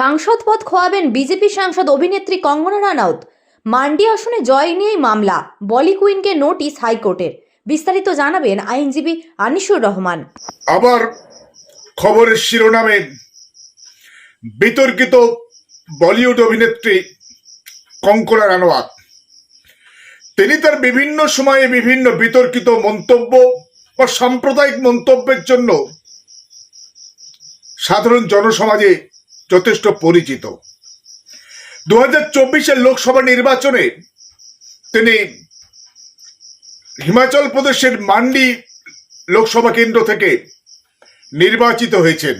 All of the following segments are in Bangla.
সাংসদ পদ খোয়াবেন বিজেপি সাংসদ অভিনেত্রী কঙ্গনা রানাউত। মান্ডি আসনে জয় নিয়েই মামলা, বলি কুইনকে নোটিশ হাইকোর্টের। বিস্তারিত জানাবেন আইনজীবী আনিসুর রহমান। আবার খবরের শিরোনামে বিতর্কিত বলিউড অভিনেত্রী কঙ্কনা রানোয়াত তিনি তার বিভিন্ন সময়ে বিভিন্ন বিতর্কিত মন্তব্য বা সাম্প্রদায়িক মন্তব্যের জন্য সাধারণ জনসমাজে যথেষ্ট পরিচিত। দু হাজার চব্বিশের লোকসভা নির্বাচনে তিনি হিমাচল প্রদেশের মান্ডি লোকসভা কেন্দ্র থেকে নির্বাচিত হয়েছেন।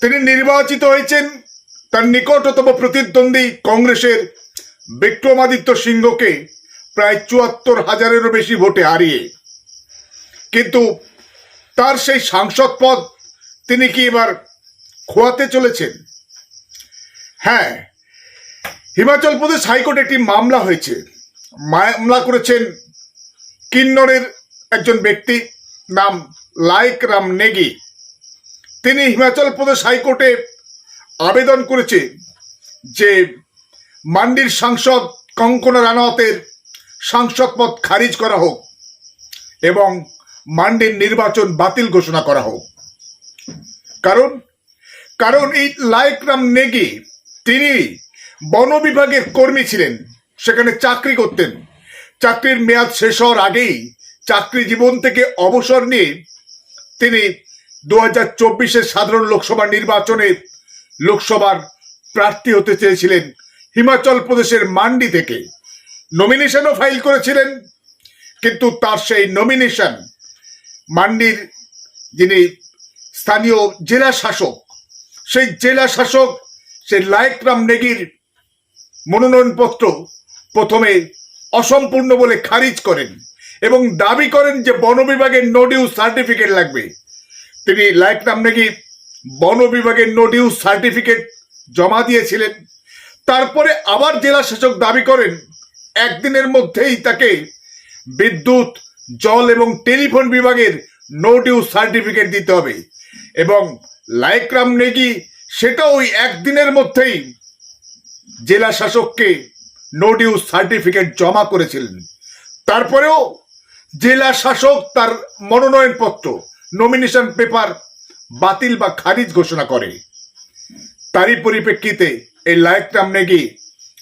তিনি নির্বাচিত হয়েছেন তার নিকটতম প্রতিদ্বন্দ্বী কংগ্রেসের বিক্রমাদিত্য সিংহকে প্রায় চুয়াত্তর হাজারেরও বেশি ভোটে হারিয়ে। কিন্তু তার সেই সাংসদ পদ তিনি কি এবার খোয়াতে চলেছেন। হ্যাঁ হিমাচল প্রদেশ হাইকোর্টে একটি মামলা হয়েছে। মামলা করেছেন কিন্নরের একজন ব্যক্তি নাম লাইক রাম নেগি তিনি হিমাচল প্রদেশ হাইকোর্টে আবেদন করেছে যে মান্ডির সাংসদ কঙ্কনা রানাওয়াতের সাংসদ পদ খারিজ করা হোক এবং মান্ডির নির্বাচন বাতিল ঘোষণা করা হোক। কারণ কারণ এই লায়করাম নেগি, তিনি বন বিভাগের কর্মী ছিলেন, সেখানে চাকরি করতেন। চাকরির মেয়াদ শেষ হওয়ার আগেই চাকরি জীবন থেকে অবসর নিয়ে তিনি দু হাজার চব্বিশের সাধারণ লোকসভা নির্বাচনে লোকসভার প্রার্থী হতে চেয়েছিলেন হিমাচল প্রদেশের মান্ডি থেকে। নমিনেশনও ফাইল করেছিলেন, কিন্তু তার সেই নমিনেশন মান্ডির যিনি স্থানীয় জেলা শাসক সেই জেলা শাসক, সেই লায়করাম নেগির মনোনয়নপত্র প্রথমে অসম্পূর্ণ বলে খারিজ করেন এবং দাবি করেন যে বন বিভাগের নোডিউ সার্টিফিকেট লাগবে। তিনি লাইকরাম নাকি বন বিভাগের নোডিউ সার্টিফিকেট জমা দিয়েছিলেন। তারপরে আবার জেলা শাসক দাবি করেন, একদিনের মধ্যেই তাকে বিদ্যুৎ, জল এবং টেলিফোন বিভাগের নো ডিউ সার্টিফিকেট দিতে হবে এবং লাইকরাম নেগি, সেটা ওই একদিনের মধ্যেই জেলা শাসককে নো ডিউ সার্টিফিকেট জমা করেছিলেন। তারপরেও জেলা শাসক তার মনোনয়নপত্র নমিনেশন পেপার বাতিল বা খারিজ ঘোষণা করে। তারই পরিপ্রেক্ষিতে এই লায়করাম নেগি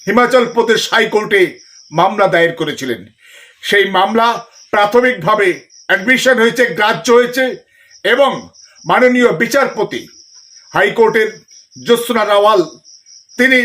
হিমাচল প্রদেশ হাইকোর্টে মামলা দায়ের করেছিলেন। সেই মামলা প্রাথমিকভাবে অ্যাডমিশন হয়েছে, গ্রাহ্য হয়েছে এবং মাননীয় বিচারপতি হাইকোর্টের জ্যোৎস্না রাওয়াল তিনি